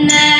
Amen.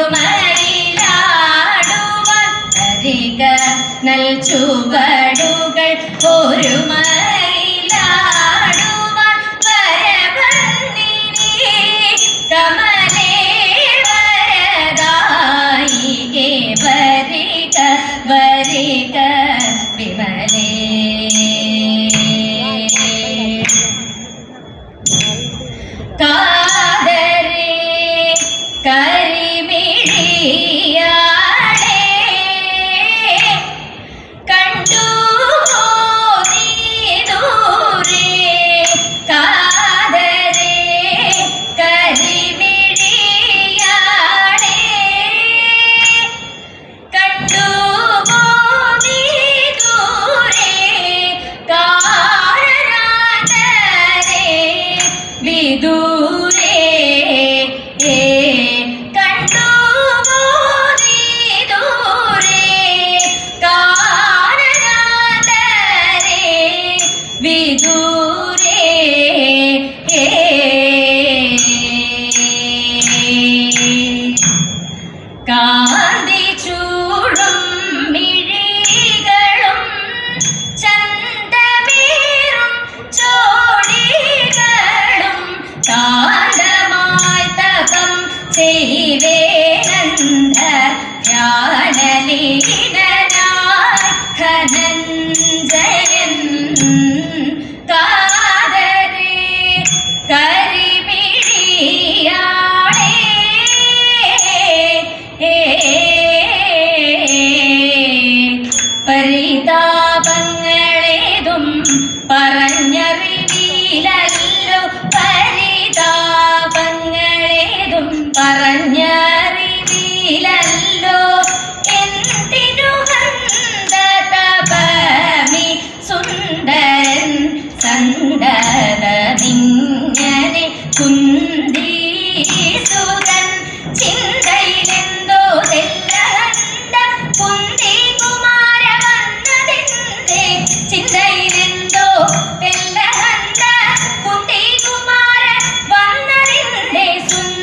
ജ്ഞാനലീലനായി ഖനഞ്ജയൻ കാതരി കരിമിഴിയാണേ പരിതാപങ്ങളേതും പറഞ്ഞറിവീലല്ലോ പരിതാപങ്ങളേതും പറഞ്ഞ Thank you.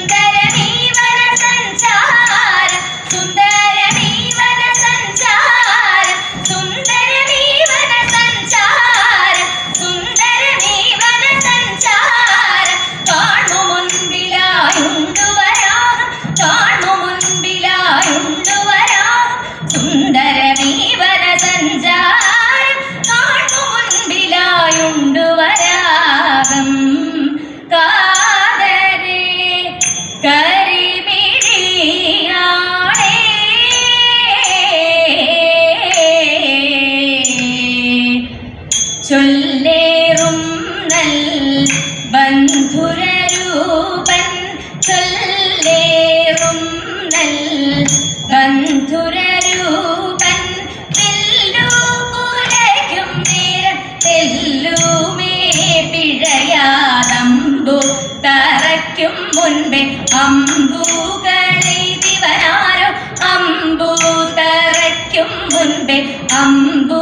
ബന്ധുരൂപൻ ചൊല്ലേറും ബന്ധുരൂപൻ വെല്ലുപുരയ്ക്കും നേരം പിഴയാതമ്പു തറയ്ക്കും മുൻപേ അമ്പൂകളെ ദിവനാരോ അമ്പൂ തറയ്ക്കും മുൻപേ അമ്പൂ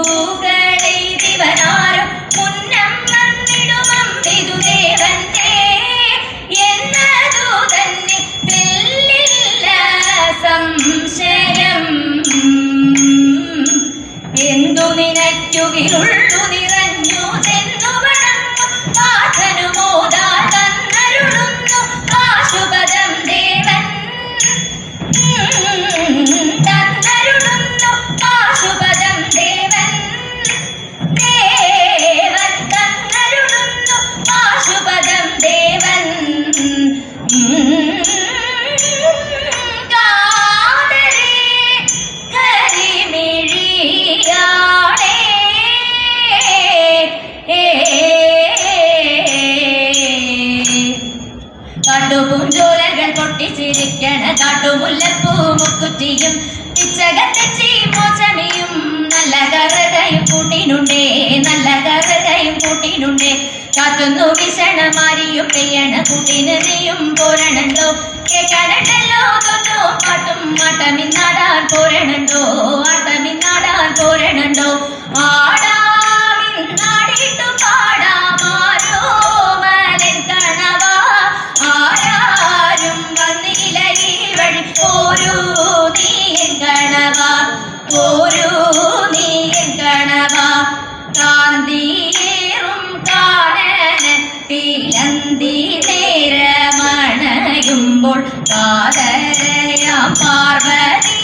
一个人。പൊട്ടിച്ചിരിക്കണ കാട്ടുമുല്ലപ്പൂ മുക്കുറ്റിയും പിച്ചകത്തെച്ചി മോചമിയും നല്ല കറുകയും കൂട്ടിനുണ്ടേ നല്ല കറുകയും കൂട്ടിനുണ്ടേ. കാത്തുന്നു വിഷണമാരിയും പെയ്യണ കൂട്ടിന് നീയും പോരണണ്ടോ? കേൾക്കണണ്ടല്ലോ തൊന്നോ പാട്ടും ആട്ടമിന്നാടാൻ പോരണണ്ടോ? ആട്ടമിന്നാടാൻ പോരണണ്ടോ? ആടാമിന്നാടിട്ടു ഓരോ നീയൻ കണവാ. കാന്തിയേറും കാനന തിലന്തി നേരമണയുമ്പോൾ കാതരയാം പാർവതി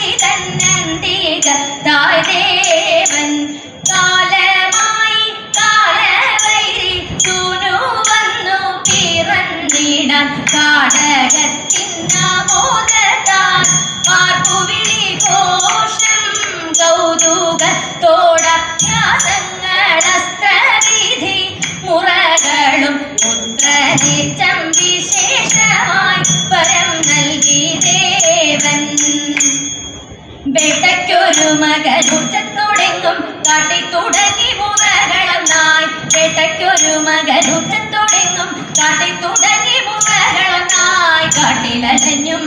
കാട്ടിലലഞ്ഞും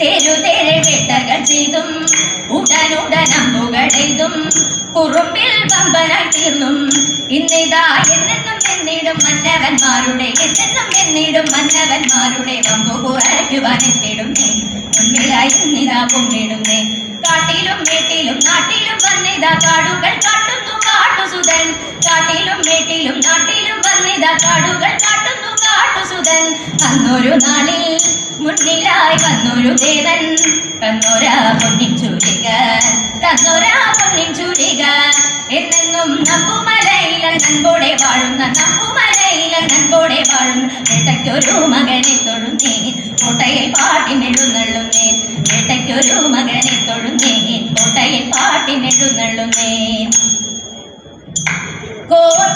തെരുതെരെ വേട്ടകൾ ചെയ്തും ഉടനുടൻ അമ്പുകളെയ്തും കുറുമ്പിൽ വമ്പനായി തീർന്നും. ഇന്നിതാ എന്നെന്നും എന്നിടും മന്നവന്മാരുടെ എന്നെന്നും എന്നിടും മന്നവന്മാരുടെ വമ്പു കുറയ്ക്കുവാൻ എത്തിടുന്നേ. മുന്നിലായി ഇന്നിതാ പൊന്നിടുന്നേ കാട്ടിലും വീട്ടിലും നാട്ടിലും വന്നിതാ കാടുകൾ കാട്ടുന്നു കാട്ടുസുതൻ. കാട്ടിലും വീട്ടിലും നാട്ടിലും വന്നിതാ കാടുകൾ കാട്ടുന്നു കാട്ടുസുതൻ അന്നൊരു നാളിൽ മുന്നിലായി വന്നൊരു ദേവൻ. തന്നൊരാ പൊന്നിൻ ചുരിക തന്നൊരാ പൊന്നിൻ ചുരിക എന്നെന്നും നമ്പുമലയില നൻപോടെ വാഴുന്ന നമ്പുമലയില നൻപോടെ വാഴുന്ന വേട്ടയ്ക്കൊരു മകനെ തൊഴുന്നേ കോട്ടയിൽ പാട്ടിനെഴുന്നള്ളുന്നേ വേട്ടയ്ക്കൊരു മകനെ തൊഴുന്നേ കോട്ടയിൽ പാട്ടിനെഴുന്നള്ളുന്നേ കോട്ടയിൽ